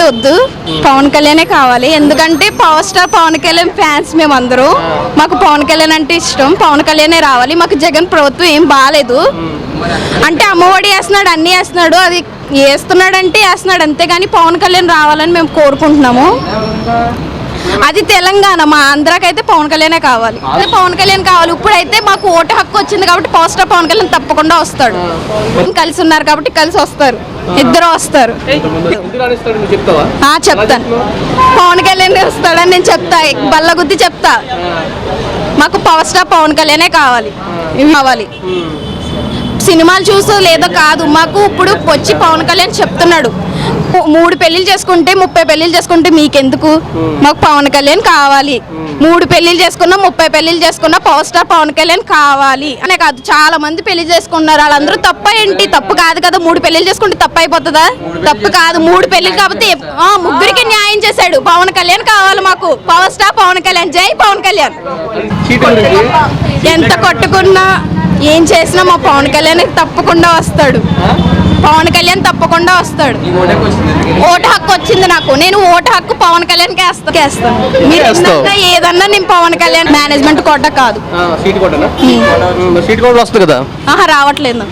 అయితే వద్దు పవన్ కళ్యాణే కావాలి. ఎందుకంటే power star Pawan Kalyan fans మేమందరూ. మాకు పవన్ కళ్యాణ్ అంటే ఇష్టం. పవన్ కళ్యాణే రావాలి. మాకు జగన్ ప్రభుత్వం ఏం బాగాలేదు అంటే అమ్మఒడి వేస్తున్నాడు అన్నీ వేస్తున్నాడు అది వేస్తున్నాడంటే వేస్తున్నాడు. అంతేగాని పవన్ కళ్యాణ్ రావాలని మేము కోరుకుంటున్నాము. అది తెలంగాణ మా ఆంధ్రాకైతే పవన్ కళ్యాణే కావాలి. అదే పవన్ కళ్యాణ్ కావాలి. ఇప్పుడైతే మాకు ఓటు హక్కు వచ్చింది కాబట్టి స్టార్ పవన్ కళ్యాణ్ తప్పకుండా వస్తాడు. కలిసి ఉన్నారు కాబట్టి కలిసి వస్తారు. ఇద్దరు వస్తారు. చెప్తాను పవన్ కళ్యాణ్ వస్తాడని నేను చెప్తా. బల్ల గుద్ది చెప్తా. మాకు పవర్ స్టార్ పవన్ కళ్యాణే కావాలి. కావాలి. సినిమాలు చూసో లేదో కాదు మాకు ఇప్పుడు వచ్చి పవన్ కళ్యాణ్ చెప్తున్నాడు. మూడు పెళ్ళిళ్ళు చేసుకుంటే ముప్పై పెళ్ళిళ్ళు చేసుకుంటే మీకెందుకు? మాకు పవన్ కళ్యాణ్ కావాలి. మూడు పెళ్ళిళ్ళు చేసుకున్నా ముప్పై పెళ్ళిళ్ళు చేసుకున్నా పవర్ స్టార్ పవన్ కళ్యాణ్ కావాలి. అనే కాదు చాలా మంది పెళ్ళి చేసుకున్నారు వాళ్ళందరూ తప్ప ఏంటి? తప్పు కాదు కదా. మూడు పెళ్ళిళ్ళు చేసుకుంటే తప్పు అయిపోతుందా? తప్పు కాదు. మూడు పెళ్ళిళ్ళు కాబట్టి ఆ, ముగ్గురికి న్యాయం చేశాడు. పవన్ కళ్యాణ్ కావాలి మాకు. Power star Pawan Kalyan. జై పవన్ కళ్యాణ్. ఎంత కొట్టుకున్నా ఏం చేసినా మా పవన్ కళ్యాణ్ తప్పకుండా వస్తాడు. పవన్ కళ్యాణ్ తప్పకుండా వస్తాడు. ఓటు హక్కు వచ్చింది నాకు? నేను ఓటు హక్కు పవన్ కళ్యాణ్ వేస్తాను ఏదన్నా నేను పవన్ కళ్యాణ్ మేనేజ్మెంట్ కొట్ట కాదు. రావట్లేదా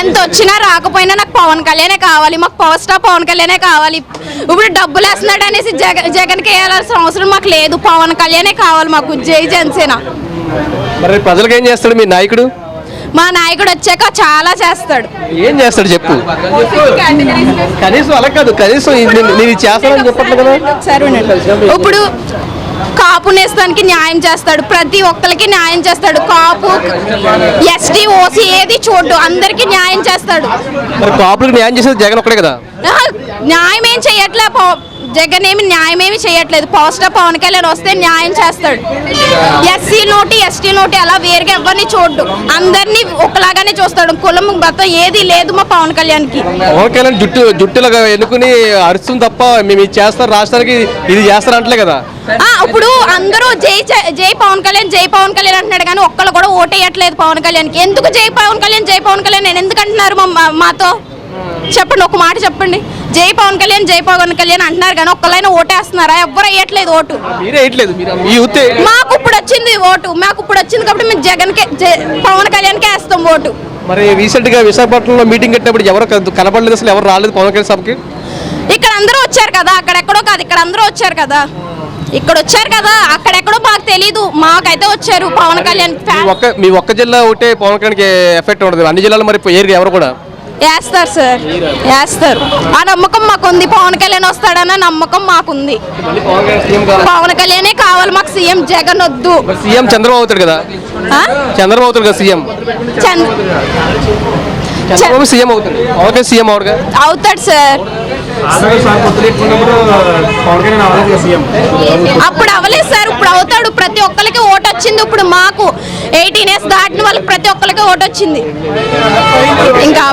ఎంత వచ్చినా రాకపోయినా నాకు పవన్ కళ్యాణే కావాలి. మాకు పవర్ స్టార్ పవన్ కళ్యాణే కావాలి. ఇప్పుడు డబ్బులు వేస్తున్నాడు అనేసి జగన్ జగన్కి వేయాల్సిన అవసరం మాకు లేదు. పవన్ కళ్యాణే కావాలి మాకు. జై జనసేన. మరి ప్రజలకు ఏం చేస్తాడు మీ నాయకుడు? మా నాయకుడు వచ్చాక చాలా చేస్తాడు. ఏం చేస్తాడు చెప్పు. కనీసం అలా కాదు కనీసం నేను- చేస్తానని చెప్పట్లేదు కదా. ఇప్పుడు కాపు నేస్తానికి న్యాయం చేస్తాడు. ప్రతి ఒక్కరికి న్యాయం చేస్తాడు. కాపు ఎస్టీ ఓసీ ఏది చూడు అందరికి న్యాయం చేస్తాడు. మరి కాపులకు న్యాయం చేసేది జగన్ ఒక్కడే కదా? న్యాయం ఏం చేయట్లే జగన్ ఏమి న్యాయం ఏమి చేయట్లేదు. స్టార్ పవన్ కళ్యాణ్ వస్తే న్యాయం చేస్తాడు. ఎస్సీ నోటి ఎస్టీ నోటి అలా వేరుగా ఎవరిని చూడ్డు? అందరినీ ఒకలాగానే చూస్తాడు. కులం మొత్తం ఏది లేదు మా పవన్ కళ్యాణ్కి. పవన్ కళ్యాణ్ జుట్టు జుట్టులాగా ఎన్నుకుని అరుస్తుంది తప్ప మేము ఇది చేస్తారు రాష్ట్రానికి ఇది చేస్తారు అంటలే కదా. ఇప్పుడు అందరూ జై జై- పవన్ కళ్యాణ్ జై పవన్ కళ్యాణ్ అంటున్నాడు కానీ ఒక్కళ్ళు కూడా ఓటేయట్లేదు పవన్ కళ్యాణ్కి. ఎందుకు జై పవన్ కళ్యాణ్ జై పవన్ కళ్యాణ్ నేను ఎందుకు అంటున్నారు మాతో? చెప్పండి ఒక మాట చెప్పండి. జై పవన్ కళ్యాణ్ జై పవన్ కళ్యాణ్ అంటున్నారు కానీ ఒక్కళ్ళైనా ఓటేస్తున్నారా? ఎవ్వరు వేయట్లేదు ఓటు. మాకు ఇప్పుడు వచ్చింది ఓటు. మాకు ఇప్పుడు వచ్చింది కాబట్టి మేము జగన్కే జై- పవన్ కళ్యాణ్కే వేస్తాం ఓటు. మరి రీసెంట్గా విశాఖపట్నంలో మీటింగ్ కట్టినప్పుడు ఎవరు కనపడలేదు అసలు ఎవరు రాలేదు పవన్ కళ్యాణ్ సభకి? ఇక్కడ అందరూ వచ్చారు కదా అక్కడెక్కడో కాదు ఇక్కడ అందరూ వచ్చారు కదా. ఇక్కడ వచ్చారు కదా అక్కడెక్కడో మాకు తెలీదు. మాకైతే వచ్చారు పవన్ కళ్యాణ్ ఫ్యాన్. ఒక్క మీ ఒక్క జిల్లా ఒకటే పవన్ కళ్యాణ్కి ఎఫెక్ట్ ఉండదు. అన్ని జిల్లాలు మరి ఏరు ఎవరు కూడా? వేస్తారు సార్. వేస్తారు. ఆ నమ్మకం మాకుంది. పవన్ కళ్యాణ్ వస్తాడన్న నమ్మకం మాకుంది. పవన్ కళ్యాణ్ కావాలి. కళ్యాణే మాకు సీఎం జగన్ వద్దు. సీఎం చంద్రబాబు అవుతాడు కదా? చంద్రబాబు అవుతాడు కదా సీఎం? చంద్ర చంద్రబాబు సీఎం అవుతాడు. పవన్ కళ్యాణ్ సీఎం అవుతాడు సార్. అప్పుడు అవలేదు సార్ ఇప్పుడు అవుతాడు. ప్రతి ఒక్కరికి ఓటు వచ్చింది. ఇప్పుడు మాకు ఎయిటీన్ ఇయర్స్ దాటిన వాళ్ళకి ప్రతి ఒక్కరికి ఓటు వచ్చింది. ఇంకా